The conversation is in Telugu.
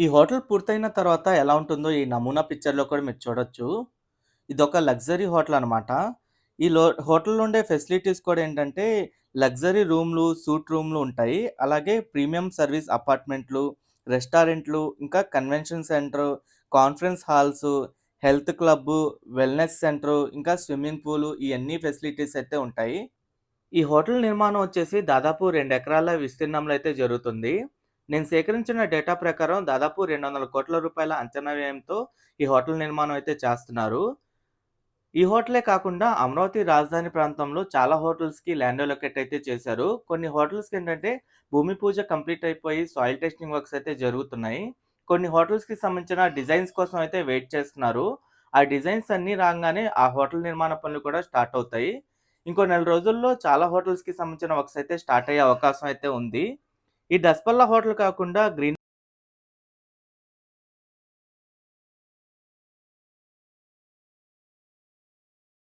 ఈ హోటల్ పూర్తయిన తర్వాత ఎలా ఉంటుందో ఈ నమూనా పిక్చర్‌లో కూడా మీరు చూడొచ్చు. ఇదొక లగ్జరీ హోటల్ అనమాట. ఈ లో హోటల్‌లో ఉండే ఫెసిలిటీస్ కూడా ఏంటంటే లగ్జరీ రూమ్‌లు, సూట్ రూమ్‌లు ఉంటాయి. అలాగే ప్రీమియం సర్వీస్ అపార్ట్మెంట్లు, రెస్టారెంట్లు, ఇంకా convention centre, conference halls health club, wellness centre ఇంకా స్విమ్మింగ్ పూలు ఇవన్నీ ఫెసిలిటీస్ అయితే ఉంటాయి. ఈ హోటల్ నిర్మాణం వచ్చేసి దాదాపు రెండు ఎకరాల విస్తీర్ణంలో అయితే జరుగుతుంది. నేను సేకరించిన డేటా ప్రకారం దాదాపు 200,00,00,000 అంచనా వ్యయంతో ఈ హోటల్ నిర్మాణం అయితే చేస్తున్నారు. ఈ హోటలే కాకుండా అమరావతి రాజధాని ప్రాంతంలో చాలా హోటల్స్‌కి ల్యాండ్ లొకేట్ అయితే చేశారు. కొన్ని హోటల్స్‌కి ఏంటంటే భూమి పూజ కంప్లీట్ అయిపోయి సాయిల్ టెస్టింగ్ వర్క్స్ అయితే జరుగుతున్నాయి. కొన్ని హోటల్స్‌కి సంబంధించిన డిజైన్స్ కోసం అయితే వెయిట్ చేస్తున్నారు. ఆ డిజైన్స్ అన్నీ రాగానే ఆ హోటల్ నిర్మాణ పనులు కూడా స్టార్ట్ అవుతాయి. ఇంకో నెల రోజుల్లో చాలా హోటల్స్‌కి సంబంధించిన వర్క్స్ అయితే స్టార్ట్ అయ్యే అవకాశం అయితే ఉంది. ఈ డస్పల్లా హోటల్ కాకుండా గ్రీన్